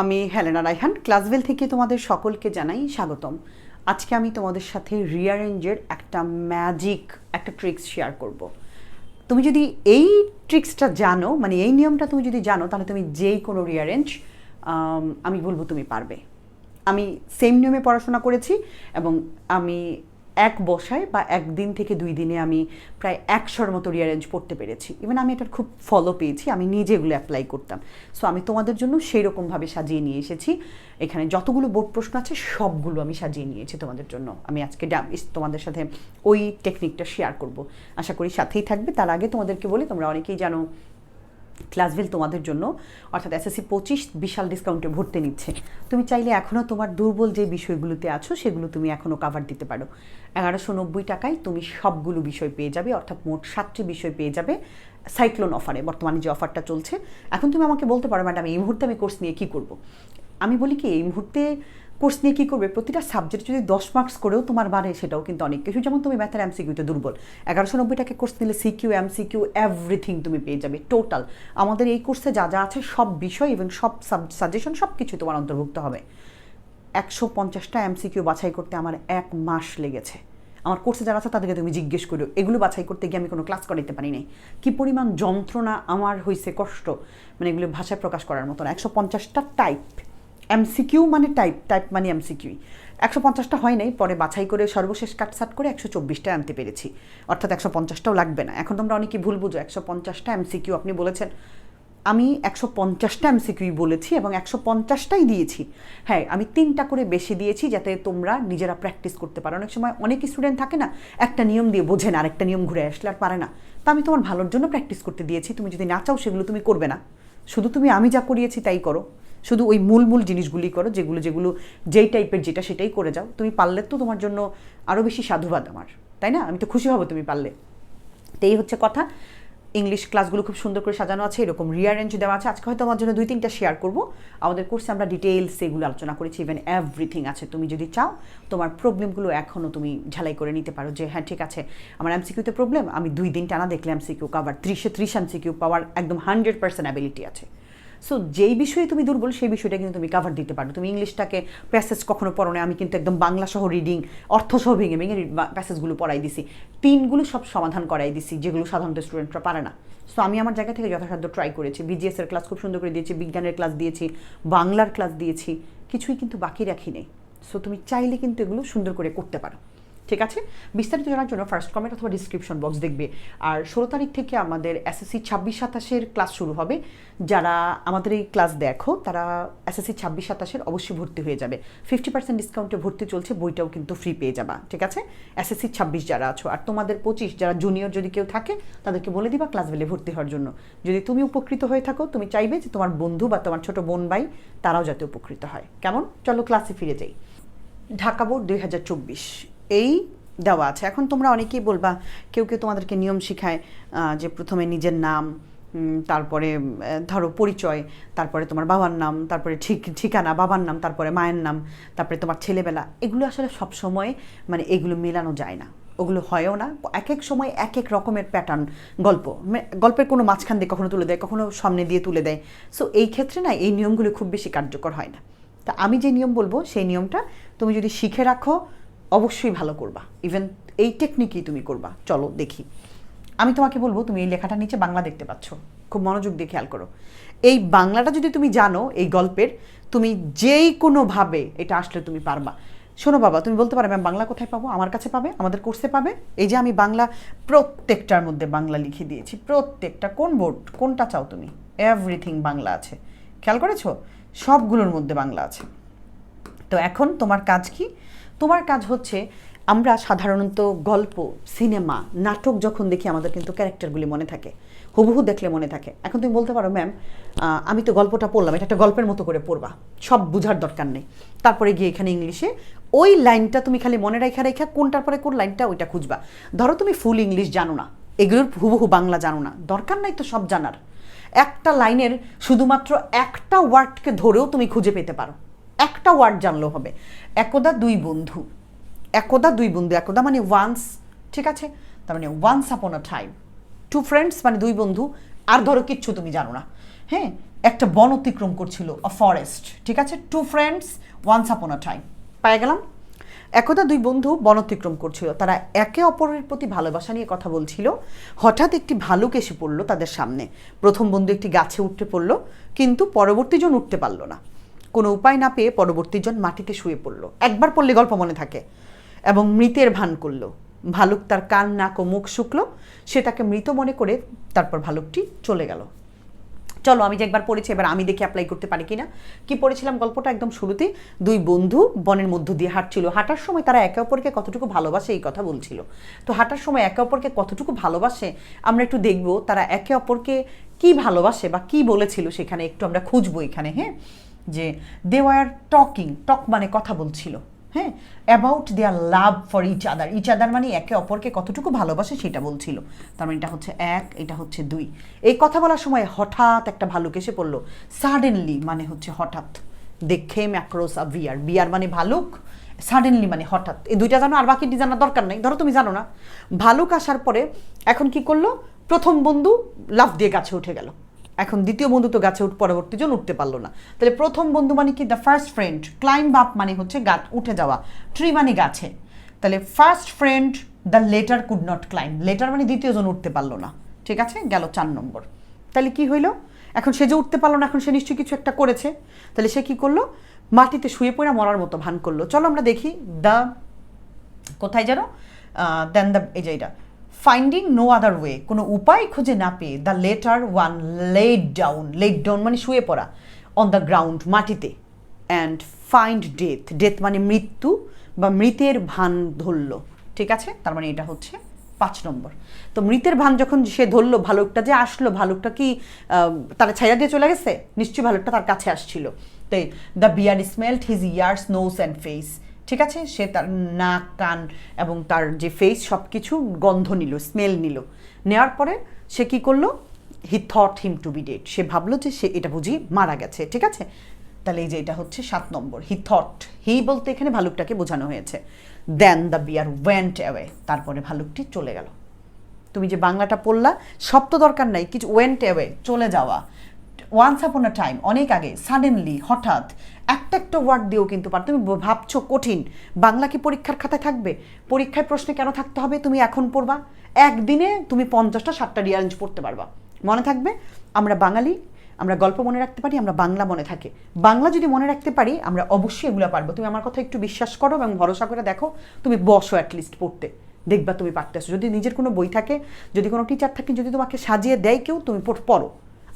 আমি হেলেনা রাইহান ক্লাসভেল থেকে তোমাদের সকলকে জানাই স্বাগতম। আজকে আমি তোমাদের সাথে রিয়ারেঞ্জের একটা ম্যাজিক, একটা ট্রিক্স শেয়ার করব। তুমি যদি এই ট্রিক্সটা জানো মানে এই নিয়মটা তুমি যদি জানো, তাহলে তুমি যেই কোনো রিয়ারেঞ্জ আমি বলব তুমি পারবে। আমি সেম নিয়মে পড়াশোনা করেছি এবং আমি এক বসায় বা একদিন থেকে দুই দিনে আমি প্রায় একশোর মতো রিয়ারেঞ্জ পড়তে পেরেছি। ইভেন আমি এটার খুব ফলো পেয়েছি, আমি নিজে এগুলো অ্যাপ্লাই করতাম। সো আমি তোমাদের জন্য সেই রকমভাবে সাজিয়ে নিয়ে এসেছি। এখানে যতগুলো বোর্ড প্রশ্ন আছে, সবগুলো আমি সাজিয়ে নিয়েছি তোমাদের জন্য। আমি আজকে তোমাদের সাথে ওই টেকনিকটা শেয়ার করব। আশা করি সাথেই থাকবে। তার আগে তোমাদেরকে বলি, তোমরা অনেকেই জানো ক্লাসভেল তোমাদের জন্য, অর্থাৎ এসএসসি পঁচিশ বিশাল ডিসকাউন্টে ভর্তি নিচ্ছে। তুমি চাইলে এখনও তোমার দুর্বল যে বিষয়গুলোতে আছো, সেগুলো তুমি এখনও কাভার দিতে পারো। এগারোশো নব্বই টাকায় তুমি সবগুলো বিষয় পেয়ে যাবে, অর্থাৎ মোট সাতটি বিষয় পেয়ে যাবে সাইক্লোন অফারে বর্তমানে যে অফারটা চলছে। এখন তুমি আমাকে বলতে পারো ম্যাডাম এই মুহূর্তে আমি কোর্স নিয়ে কী করব? আমি বলি কি, এই মুহূর্তে কোর্স নিয়ে কী করবে? প্রতিটা সাবজেক্ট যদি দশ মার্কস করেও তোমার বাড়ে সেটাও কিন্তু অনেক কিছু। যেমন তুমি ম্যাথের এমসিকিউতে দুর্বল। এগারোশো নব্বই টাকা কোর্স নিলে সিকিউ এমসিকিউ এভরিথিং তুমি পেয়ে যাবে টোটাল আমাদের এই কোর্সে যা যা আছে, সব বিষয় এবং সব সাজেশন সব কিছু তোমার অন্তর্ভুক্ত হবে। একশো পঞ্চাশটা এমসিকিউ বাছাই করতে আমার এক মাস লেগেছে। আমার কোর্সে যারা আছে, তাদেরকে তুমি জিজ্ঞেস করো, এগুলো বাছাই করতে গিয়ে আমি কোনো ক্লাস করাইতে পারি নাই? কী পরিমাণ যন্ত্রণা আমার হয়েছে কষ্ট। মানে এগুলো ভাষায় প্রকাশ করার মতো একশো পঞ্চাশটা টাইপ এমসিকিউ মানে টাইপ টাইপ মানে এমসিকিউ। একশো পঞ্চাশটা হয় নাই, পরে বাছাই করে সর্বশেষ কাটসাট করে একশো চব্বিশটা আনতে পেরেছি। অর্থাৎ একশো পঞ্চাশটাও লাগবে না। এখন তোমরা অনেকেই ভুল বুঝো, একশো পঞ্চাশটা এমসিকিউ আপনি বলেছেন। আমি একশো পঞ্চাশটা এমসিকিউই বলেছি এবং একশো পঞ্চাশটাই দিয়েছি। হ্যাঁ আমি তিনটা করে বেশি দিয়েছি যাতে তোমরা নিজেরা প্র্যাকটিস করতে পারো। অনেক সময় অনেক স্টুডেন্ট থাকে না, একটা নিয়ম দিয়ে বোঝে না, আরেকটা নিয়ম ঘুরে আসলে আর পারে না। তা আমি তোমার ভালোর জন্য প্র্যাকটিস করতে দিয়েছি। তুমি যদি না চাও সেগুলো তুমি করবে না। শুধু তুমি আমি যা করিয়েছি তাই করো। শুধু ওই মূল মূল জিনিসগুলি করো, যেগুলো যেগুলো, যেই টাইপের যেটা সেটাই করে যাও। তুমি পারলে তো তোমার জন্য আরও বেশি সাধুবাদ আমার, তাই না? আমি তো খুশি হব তুমি পারলে। তো এই হচ্ছে কথা। ইংলিশ ক্লাসগুলো খুব সুন্দর করে সাজানো আছে, এরকম রিয়ারেঞ্জ দেওয়া আছে। আজকে হয়তো আমার জন্য দুই তিনটা শেয়ার করব। আমাদের কোর্সে আমরা ডিটেলস এগুলো আলোচনা করেছি ইভেন এভরিথিং আছে। তুমি যদি চাও, তোমার প্রবলেমগুলো এখনও তুমি ঝালাই করে নিতে পারো যে হ্যাঁ ঠিক আছে, আমার এমসিকিউতে প্রবলেম আমি দুই দিন টানা দেখলে এমসিকিউ কাভার ত্রিশে, ত্রিশ এমসিকিউ পাওয়ার একদম হান্ড্রেড পার্সেন্ট অ্যাবিলিটি আছে। সো যেই বিষয়ে তুমি দুর্বল, সেই বিষয়টা কিন্তু তুমি কাভার দিতে পারো তুমি ইংলিশটাকে প্যাসেজ কখনো পড়ো না আমি কিন্তু একদম বাংলা সহ রিডিং অর্থ সহ ভেঙে ভেঙে প্যাসেজগুলো পড়াই দিছি। তিনগুলো সব সমাধান করাই দিছি, যেগুলো সাধারণত স্টুডেন্টরা পারে না। সো আমি আমার জায়গা থেকে যথাসাধ্য ট্রাই করেছি। বিজিএস এর ক্লাস খুব সুন্দর করে দিয়েছি, বিজ্ঞানের ক্লাস দিয়েছি, বাংলার ক্লাস দিয়েছি, কিছুই কিন্তু বাকি রাখি নেই। সো তুমি চাইলে কিন্তু এগুলো সুন্দর করে করতে পারো। ঠিক আছে? বিস্তারিত জানার জন্য ফার্স্ট কমেন্ট অথবা ডিসক্রিপশন বক্স দেখবে। আর ষোলো তারিখ থেকে আমাদের এসএসসি ছাব্বিশ সাতাশের ক্লাস শুরু হবে। যারা আমাদের এই ক্লাস দেখো, তারা এসএসসি ছাব্বিশ সাতাশের অবশ্যই ভর্তি হয়ে যাবে। ফিফটি পার্সেন্ট ডিসকাউন্টে ভর্তি চলছে, বইটাও কিন্তু ফ্রি পেয়ে যাবা, ঠিক আছে? এসএসসি ছাব্বিশ যারা আছো, আর তোমাদের পঁচিশ, যারা জুনিয়র যদি কেউ থাকে, তাদেরকে বলে দিবা ক্লাস বেলে ভর্তি হওয়ার জন্য। যদি তুমি উপকৃত হয়ে থাকো, তুমি চাইবে যে তোমার বন্ধু বা তোমার ছোট বোন, ভাই, তারাও যাতে উপকৃত হয়। কেমন? চলো ক্লাসে ফিরে যাই। ঢাকা বোর্ড দুই হাজার চব্বিশ। এই দেওয়া আছে। এখন তোমরা অনেকেই বলবা, কেউ কেউ তোমাদেরকে নিয়ম শিখায় যে প্রথমে নিজের নাম তারপরে ধরো পরিচয়, তারপরে তোমার বাবার নাম, তারপরে ঠিক, ঠিকানা, বাবার নাম, তারপরে মায়ের নাম, তারপরে তোমার ছেলেবেলা। এগুলো আসলে সব সময় মানে এগুলো মেলানো যায় না। ওগুলো হয়ও না। এক এক সময় এক এক রকমের প্যাটার্ন গল্প। গল্পের কোনো মাঝখান দিয়ে কখনো তুলে দেয়, কখনো সামনে দিয়ে তুলে দেয়। সো এই ক্ষেত্রে না, এই নিয়মগুলো খুব বেশি কার্যকর হয় না। তা আমি যে নিয়ম বলব, সেই নিয়মটা তুমি যদি শিখে রাখো অবশ্যই ভালো করবা। ইভেন এই টেকনিকই তুমি করবা। চলো, দেখি। আমি তোমাকে বলব, তুমি এই লেখাটার নিচে বাংলা দেখতে পাচ্ছ। খুব মনোযোগ দিয়ে খেয়াল করো। এই বাংলাটা যদি তুমি জানো, এই গল্পের, তুমি যেই কোনোভাবে এটা আসলে তুমি পারবা। শোনো বাবা, তুমি বলতে পারো, ম্যাম, বাংলা কোথায় পাবো? আমার কাছে পাবে? আমাদের কোর্সে পাবে? এই যে আমি বাংলা প্রত্যেকটার মধ্যে বাংলা লিখে দিয়েছি। প্রত্যেকটা, কোন বোর্ড, কোনটা চাও তুমি? এভরিথিং বাংলা আছে। খেয়াল করেছ? সবগুলোর মধ্যে বাংলা আছে। তো এখন তোমার কাজ কি? তোমার কাজ হচ্ছে আমরা সাধারণত গল্প, সিনেমা, নাটক যখন দেখি, আমাদের কিন্তু ক্যারেক্টারগুলি মনে থাকে। হুবহু দেখলে মনে থাকে। এখন তুমি বলতে পারো, ম্যাম আমি তো গল্পটা পড়লাম, এটা একটা গল্পের মতো করে পড়বা। সব বুঝার দরকার নেই। তারপরে গিয়ে এখানে ইংলিশে, ওই লাইনটা তুমি খালি মনে রাখা, রেখা, কোনটার পরে কোন লাইনটা ওইটা খুঁজবা। ধরো তুমি ফুল ইংলিশ জানো না। এগুলোর হুবহু বাংলা জানো না। দরকার নাই তো সব জানার। একটা লাইনের শুধুমাত্র একটা ওয়ার্ডকে ধরেও তুমি খুঁজে পেতে পারো। একটা ওয়ার্ড জানলেও হবে। একদা দুই বন্ধু। একদা দুই বন্ধু, একদা মানে ওয়ান্স ঠিক আছে? তার মানে once upon a time to friends মানে দুই বন্ধু। আর ধরো কিচ্ছু তুমি জানো না। হ্যাঁ? একটা বন অতিক্রম করছিল আ ফরেস্ট ঠিক আছে? টু ফ্রেন্ডস ওয়ান্স আপন আ টাইম পায়ে গেলাম। একদা দুই বন্ধু বন অতিক্রম করছিল। তারা একে অপরের প্রতি ভালোবাসা নিয়ে কথা বলছিল। হঠাৎ একটি ভালুক এসে পড়ল তাদের সামনে। প্রথম বন্ধু একটি গাছে উঠতে পড়ল, কিন্তু পরবর্তী জন উঠতে পারল না। কোনো উপায় না পেয়ে পরবর্তী জন মাটিতে শুয়ে পড়ল। একবার পড়লে গল্প মনে থাকে এবং মৃতের ভান করল। ভালুক তার কান, নাক ও মুখ শুকলো। সে তাকে মৃত মনে করে তারপর ভালুকটি চলে গেল। চলো, আমি যে একবার পড়েছি, এবার আমি দেখে অ্যাপ্লাই করতে পারি কিনা। কি পড়েছিলাম গল্পটা একদম শুরুতে? দুই বন্ধু বনের মধ্য দিয়ে হাঁটছিল। হাঁটার সময় তারা একে অপরকে কতটুকু ভালোবাসে এই কথা বলছিল। তো হাঁটার সময় একে অপরকে কতটুকু ভালোবাসে, আমরা একটু দেখব। তারা একে অপরকে কি ভালোবাসে বা কি বলেছিল সেখানে একটু আমরা খুঁজবো এখানে হ্যাঁ? যে দে ওয়ার টকিং টক মানে কথা বলছিল হ্যাঁ? About their love for each other each other মানে একে অপরকে কতটুকু ভালোবাসে সেটা বলছিল। তার মানে এটা হচ্ছে এক, এটা হচ্ছে দুই। এই কথা বলার সময় হঠাৎ একটা ভালুক এসে পড়ল। সাডেনলি মানে হচ্ছে হঠাৎ। দেখে ম্যাক্রোস আ বিয়ার বিয়ার মানে ভালুক সাডেনলি মানে হঠাৎ। এই দুইটা জানো, আর বাকিটি জানার দরকার নেই। ধরো তুমি জানো না। ভালুক আসার পরে এখন কি করল? প্রথম বন্ধু লাফ দিয়ে গাছে উঠে গেল। এখন দ্বিতীয় বন্ধু তো গাছে উঠ, পরবর্তী জন উঠতে পারল না। তাহলে প্রথম বন্ধু মানে কি? The first friend climb up মানে হচ্ছে গাছ উঠে যাওয়া। ট্রি মানে গাছে। তাহলে first friend the latter could not climb latter মানে দ্বিতীয় জন উঠতে পারল না। ঠিক আছে? গেল চার নম্বর। তাহলে কি হইল? এখন সে যে উঠতে পারল না, এখন সে নিশ্চয়ই কিছু একটা করেছে। তাহলে সে কি করল? মাটিতে শুয়ে পড়ে মরার মতো ভান করল। চলো আমরা দেখি দ্য কোথায় যেন দেন দ্য এই যে এটা। ফাইন্ডিং নো আদার ওয়ে কোনো উপায় খুঁজে না পেয়ে the latter one led down led down মানে শুয়ে পড়া অন দ্য গ্রাউন্ড মাটিতে অ্যান্ড ফাইন্ড ডেথ ডেথ মানে মৃত্যু বা মৃতের ভান ধরল, ঠিক আছে? তার মানে এটা হচ্ছে পাঁচ নম্বর। তো মৃতের ভান যখন সে ধরলো, ভালুকটা যে আসলো, ভালুকটা কি তারা ছাইয়া দিয়ে চলে গেছে? নিশ্চয়ই ভালুকটা তার কাছে আসছিল। তাই the bear smelt his ears nose and face ঠিক আছে? সে তার নাক, কান এবং তার যে ফেস সব কিছু গন্ধ নিল স্মেল নিল। নেওয়ার পরে সে কি করল? He thought him to be dead সে ভাবলো যে সে এটা বুঝি মারা গেছে, ঠিক আছে? তাহলে এই যে এটা হচ্ছে সাত নম্বর। হি থট হি বলতে এখানে ভালুকটাকে বোঝানো হয়েছে। Then the bear went away তারপরে ভালুকটি চলে গেল। তুমি যে বাংলাটা পড়লা তো দরকার নাই। কিছু ওয়েন্ট অ্যাওয়ে চলে যাওয়া। ওয়ান্স আপন আ টাইম অনেক আগে সাডেনলি হঠাৎ, একটা একটা ওয়ার্ড দিয়েও কিন্তু পার। তুমি ভাবছ কঠিন। বাংলা কি পরীক্ষার খাতায় থাকবে? পরীক্ষায় প্রশ্নে কেন থাকতে হবে? তুমি এখন পড়বা। একদিনে তুমি পঞ্চাশটা, ষাটটা রিয়ারেঞ্জ পড়তে পারবা। মনে থাকবে? আমরা বাঙালি, আমরা গল্প মনে রাখতে পারি, আমরা বাংলা মনে থাকে। বাংলা যদি মনে রাখতে পারি, আমরা অবশ্যই এগুলো পারব। তুমি আমার কথা একটু বিশ্বাস করো এবং ভরসা করে দেখো, তুমি বসো অ্যাটলিস্ট পড়তে। দেখবা তুমি পারতেছো। যদি নিজের কোনো বই থাকে, যদি কোনো টিচার থাকে, যদি তোমাকে সাজিয়ে দেয় কেউ, তুমি পড়- পড়ো।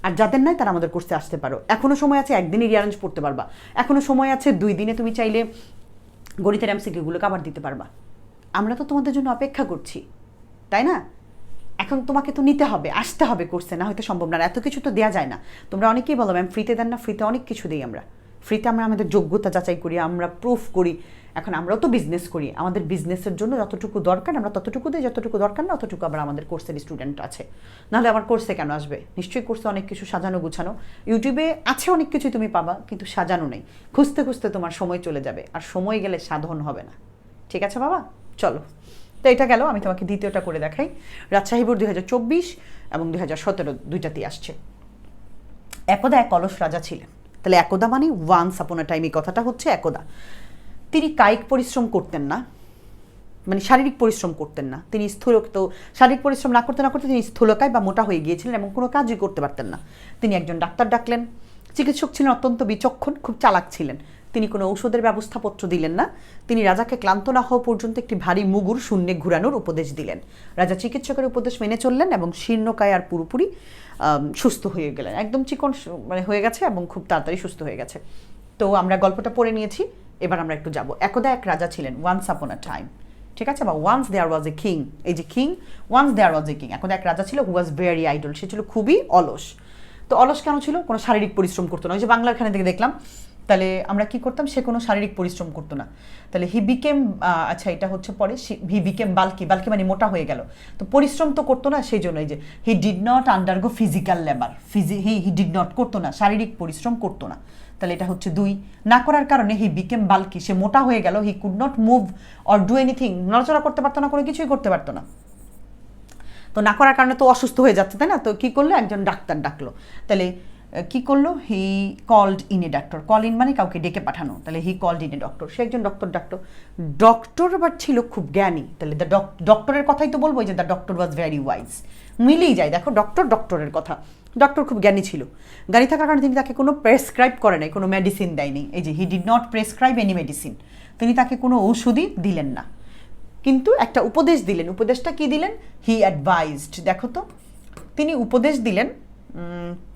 আর যাদের নাই তারা আমাদের কোর্সে আসতে পারো। এখনও সময় আছে একদিনই রিয়ারেঞ্জ পড়তে পারবা। এখনও সময় আছে দুই দিনে তুমি চাইলে গণিতের এমসিকিউগুলো আবার দিতে পারবা। আমরা তো তোমাদের জন্য অপেক্ষা করছি, তাই না? এখন তোমাকে তো নিতে হবে, আসতে হবে কোর্সে না হয়তো সম্ভব না। এত কিছু তো দেওয়া যায় না। তোমরা অনেকেই বলো ম্যাম ফ্রিতে দেন না ফ্রিতে অনেক কিছু দিই আমরা। ফ্রিতে আমরা আমাদের যোগ্যতা যাচাই করি, আমরা প্রুফ করি। এখন আমরাও তো বিজনেস করি। আমাদের বিজনেসের জন্য যতটুকু দরকার, আমরা ততটুকু দিই যতটুকু দরকার না অতটুকু আবার আমাদের কোর্সের স্টুডেন্ট আছে। নাহলে আমার কোর্সে কেন আসবে? নিশ্চয়ই কোর্সে অনেক কিছু সাজানো গুছানো। ইউটিউবে আছে অনেক কিছুই তুমি পাবা, কিন্তু সাজানো নেই। খুঁজতে খুঁজতে তোমার সময় চলে যাবে, আর সময় গেলে সাধন হবে না। ঠিক আছে বাবা? চলো। তো এটা গেল, আমি তোমাকে দ্বিতীয়টা করে দেখাই। রাজশাহী বোর্ড দুই হাজার চব্বিশ এবং দুই হাজার সতেরো দুইটাতেই আসছে। একদা এক অলস রাজা ছিলেন। তাহলে একদা মানে ওয়ান্স আপন টাইম এই কথাটা হচ্ছে একদা। তিনি কায়িক পরিশ্রম করতেন না মানে শারীরিক পরিশ্রম করতেন না। তিনি স্থূল, তো শারীরিক পরিশ্রম না করতে না করতে তিনি স্থূলকায় বা মোটা হয়ে গিয়েছিলেন এবং কোনো কাজই করতে পারতেন না। তিনি একজন ডাক্তার ডাকলেন, চিকিৎসক ছিলেন অত্যন্ত বিচক্ষণ, খুব চালাক ছিলেন। তিনি কোনো ঔষধের ব্যবস্থাপত্র দিলেন না। তিনি রাজাকে ক্লান্ত না হওয়া পর্যন্ত একটি ভারী মুগুর শূন্যে ঘুরানোর উপদেশ দিলেন। রাজা চিকিৎসকের উপদেশ মেনে চললেন এবং শীর্ণকায় আর পুরোপুরি সুস্থ হয়ে গেলেন। একদম চিকন মানে হয়ে গেছে এবং খুব তাড়াতাড়ি সুস্থ হয়ে গেছে। তো আমরা গল্পটা পড়ে নিয়েছি। এবার আমরা একটু যাব। একদা এক রাজা ছিলেন ওয়ান্স আপন আ টাইম ঠিক আছে? বা once there was a king এই যে king once there was a king এখন এক রাজা ছিল হু ওয়াজ ভেরি আইডল সে ছিল খুবই অলস। তো অলস কেন ছিল? কোনো শারীরিক পরিশ্রম করতো না। ওই যে বাংলার খানে থেকে দেখলাম তাহলে আমরা কি করতাম? সে কোনো শারীরিক পরিশ্রম করতো না। তাহলে হি বিকেম আচ্ছা এটা হচ্ছে পরে হি বিকেম বাল্কি বাল্কি মানে মোটা হয়ে গেল। তো পরিশ্রম তো করতো না, সেই জন্যই যে he did not undergo physical labour Fiji he he did not করতো না, শারীরিক পরিশ্রম করতো না। তাহলে এটা হচ্ছে দুই। না করার কারণে হি বিকেম বাল্কি সে মোটা হয়ে গেল he could not move or do anything নড়াচড়া করতে পারতো না, কোনো কিছুই করতে পারতো না। তো না করার কারণে তো অসুস্থ হয়ে যাচ্ছে, তাই না? তো কি করল? একজন ডাক্তার ডাকলো। তাহলে কি করল? হি কল্ড ইন এ ডাক্তার কল ইন মানে কাউকে ডেকে পাঠানো। তাহলে he called in a doctor সে একজন ডক্টর ডাক্তার ডক্টর আবার ছিল খুব জ্ঞানী। তাহলে দ্য ডক্টরের কথাই তো বলব যে the doctor was very wise মিলেই যায়। দেখো ডক্টর ডক্টরের কথা। ডক্টর খুব জ্ঞানী ছিল। জ্ঞানী থাকার কারণে তিনি তাকে কোনো প্রেসক্রাইব করে নাই, কোনো মেডিসিন দেয়নি। এই যে he did not prescribe any medicine তিনি তাকে কোনো ঔষধই দিলেন না। কিন্তু একটা উপদেশ দিলেন। উপদেশটা কি দিলেন? হি অ্যাডভাইজড দেখো তো, তিনি উপদেশ দিলেন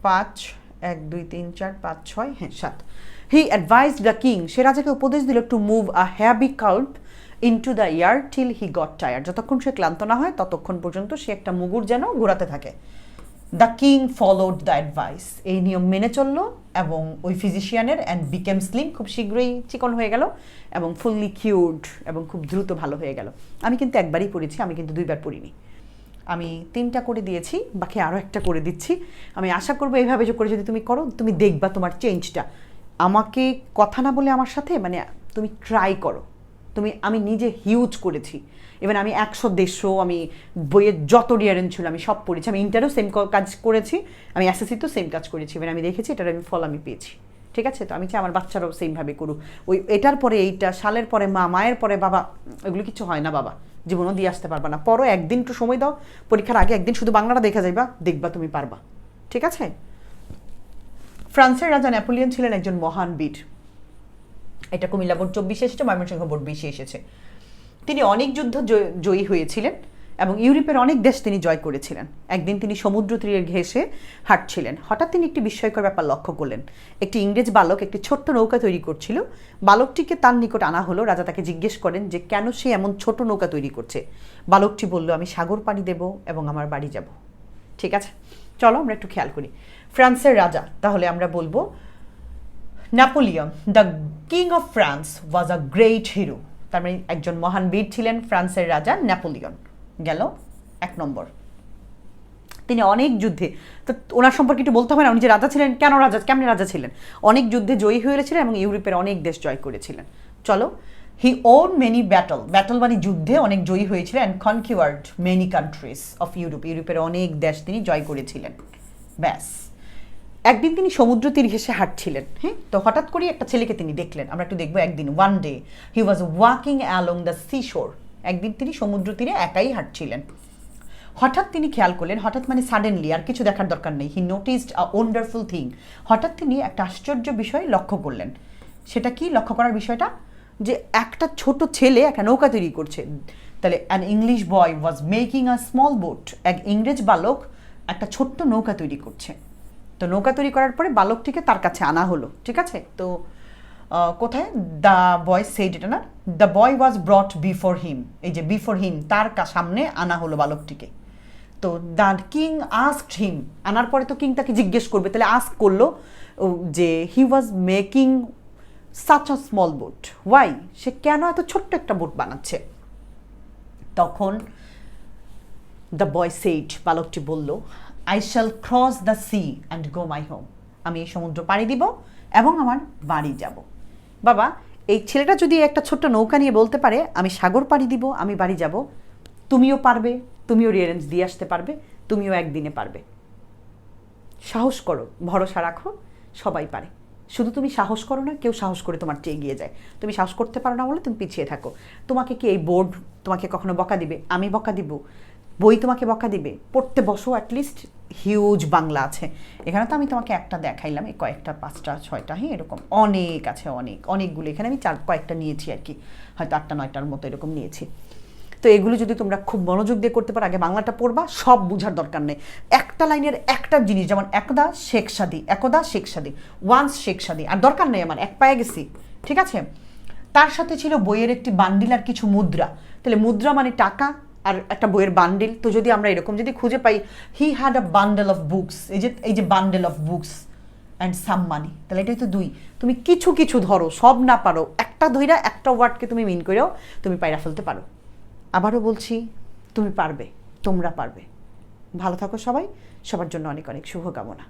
পাঁচ এক, দুই, তিন, চার, পাঁচ, ছয় হ্যাঁ সাত। হি অ্যাডভাইজড দ্য কিং সে রাজাকে উপদেশ দিল to move a heavy club into the air till he got tired যতক্ষণ সে ক্লান্ত না হয়, ততক্ষণ পর্যন্ত সে একটা মুগুর যেন ঘোরাতে থাকে। The king followed the advice এই নিয়ম মেনে চলল এবং ওই ফিজিশিয়ানের অ্যান্ড বিকেম স্লিম খুব শীঘ্রই চিকন হয়ে গেল এবং ফুললি কিউড এবং খুব দ্রুত ভালো হয়ে গেল। আমি কিন্তু একবারই পড়েছি, আমি কিন্তু দুইবার পড়িনি। আমি তিনটা করে দিয়েছি, বাকি আরও একটা করে দিচ্ছি। আমি আশা করব এইভাবে যে করে যদি তুমি করো, তুমি দেখবা তোমার চেঞ্জটা আমাকে কথা না বলে আমার সাথে মানে তুমি ট্রাই করো। তুমি, আমি নিজে হিউজ করেছি। এবার আমি একশো, দেড়শো, আমি বইয়ের যত রিয়ারেন ছিল, আমি সব পড়েছি। আমি ইন্টারও সেম কাজ করেছি, আমি এসএসসিতেও সেম কাজ করেছি। এবার আমি দেখেছি, এটার আমি ফল আমি পেয়েছি। ঠিক আছে? তো আমি চাই আমার বাচ্চারাও সেমভাবে করুক। ওই এটার পরে এইটা সালের পরে মা, মায়ের পরে বাবা, এগুলো কিছু হয় না বাবা। জীবনও দিয়ে আসতে পারবা না। পরও একদিন একটু সময় দাও। পরীক্ষার আগে একদিন শুধু বাংলাটা দেখা যাইবা, দেখবা তুমি পারবা। ঠিক আছে? ফ্রান্সের রাজা নেপোলিয়ন ছিলেন একজন মহান বীর। এটা কুমিল্লা বোর্ড চব্বিশে এসেছে, ময়মনসিংহ বোর্ড বিশে এসেছে। তিনি অনেক যুদ্ধ জয়ী হয়েছিলেন। এবং ইউরোপের অনেক দেশ তিনি জয় করেছিলেন। একদিন তিনি সমুদ্র তীরের ঘেঁষে হাঁটছিলেন। হঠাৎ তিনি একটি বিস্ময়কর ব্যাপার লক্ষ্য করলেন। একটি ইংরেজ বালক একটি ছোট্ট নৌকা তৈরি করছিল। বালকটিকে তার নিকট আনা হলো। রাজা তাকে জিজ্ঞেস করেন যে, কেন সে এমন ছোট নৌকা তৈরি করছে? বালকটি বলল, আমি সাগর পানি দেব এবং আমার বাড়ি যাব। ঠিক আছে, চলো আমরা একটু খেয়াল করি। ফ্রান্সের রাজা, তাহলে আমরা বলব, Napoleon, the king of France was a great hero. তার মানে একজন মহান বীর ছিলেন ফ্রান্সের রাজা নেপোলিয়ন। গেল এক নম্বর। তিনি অনেক যুদ্ধে, তো ওনার সম্পর্কে একটু বলতে হবে না, উনি যে রাজা ছিলেন, কেন রাজা, কেমন রাজা ছিলেন? অনেক যুদ্ধে জয়ী হয়েছিলেন এবং ইউরোপের অনেক দেশ জয় করেছিলেন। চলো he won many battle battle মানে যুদ্ধে অনেক জয়ী হয়েছিলেন and conquered many countries of Europe ইউরোপের অনেক দেশ তিনি জয় করেছিলেন। ব্যাস। একদিন তিনি সমুদ্র তীর ঘেসে হাঁটছিলেন হ্যাঁ? তো হঠাৎ করে একটা ছেলেকে তিনি দেখলেন, আমরা একটু দেখব একদিন one day he was walking along the sea shore একদিন তিনি সমুদ্র তীরে একাই হাঁটছিলেন। হঠাৎ তিনি খেয়াল করলেন, হঠাৎ মানে সাডেনলি আর কিছু দেখার দরকার নেই। He noticed a wonderful thing হঠাৎ তিনি একটা আশ্চর্য বিষয় লক্ষ্য করলেন। সেটা কি? লক্ষ্য করার বিষয়টা? যে একটা ছোট ছেলে একটা নৌকা তৈরি করছে। তাহলে an English boy was making a small boat এক ইংরেজ বালক একটা ছোট্ট নৌকা তৈরি করছে। তো নৌকা তৈরি করার পরে বালকটিকে তার কাছে আনা হলো। ঠিক আছে? তো কোথায়? দ্য বয় সেইড এটা না? The boy was ব্রট before him এই যে বিফোর হিম তার সামনে আনা হলো বালকটিকে। তো দ্য কিং আস্কড হিম আনার পরে তো কিং তাকে জিজ্ঞেস করবে। তাহলে আস্ক করল যে he was making such a small boat why সে কেন এত ছোট্ট একটা বোট বানাচ্ছে? তখন দ্য বয় সেইট বালকটি বলল I shall cross the sea and go my home আমি এই সমুদ্র পাড়ি দিব এবং আমার বাড়ি যাব। বাবা, এই ছেলেটা যদি একটা ছোট্ট নৌকা নিয়ে বলতে পারে, আমি সাগর পাড়ি দিব, আমি বাড়ি যাব, তুমিও পারবে, তুমিও রিয়ারেন্স দিয়ে আসতে পারবে, তুমিও একদিনে পারবে। সাহস করো, ভরসা রাখো, সবাই পারে। শুধু তুমি সাহস করো না, কেউ সাহস করে তোমার চেয়ে এগিয়ে যায়। তুমি সাহস করতে পারো না বলে তুমি পিছিয়ে থাকো। তোমাকে কি এই বোর্ড তোমাকে কখনো বকা দিবে? আমি বকা দিব। বই তোমাকে বকা দিবে? পড়তে বসো অ্যাটলিস্ট হিউজ বাংলা আছে। এখানে তো আমি তোমাকে একটা দেখাইলাম, এই কয়েকটা, পাঁচটা, ছয়টা হ্যাঁ এরকম অনেক আছে, অনেক, অনেকগুলো। এখানে আমি চার, কয়েকটা নিয়েছি আর কি। হয়তো আটটা, নয়টার মতো এরকম নিয়েছি। তো এগুলো যদি তোমরা খুব মনোযোগ দিয়ে করতে পারো, আগে বাংলাটা পড়বা, সব বুঝার দরকার নেই। একটা লাইনের একটা জিনিস, যেমন একদা, শেখ সাদি, একদা, Sheikh Saadi, once Sheikh Saadi, আর দরকার নেই আমার, এক পায়ে গেছি, ঠিক আছে? তার সাথে ছিল বইয়ের একটি বান্ডিল আর কিছু মুদ্রা। তাহলে মুদ্রা মানে টাকা আর একটা বইয়ের বান্ডিল তো যদি আমরা এরকম, যদি খুঁজে পাই he had a bundle of books এই যে এই যে bundle of books and some money তাহলে এটাই তো দুই। তুমি কিছু কিছু ধরো, সব না পারো, একটা ধইরা একটা ওয়ার্ডকে তুমি মিন করেও তুমি পায়রা ফেলতে পারো। আবারও বলছি, তুমি পারবে, তোমরা পারবে। ভালো থাকো সবাই, সবার জন্য অনেক অনেক শুভকামনা।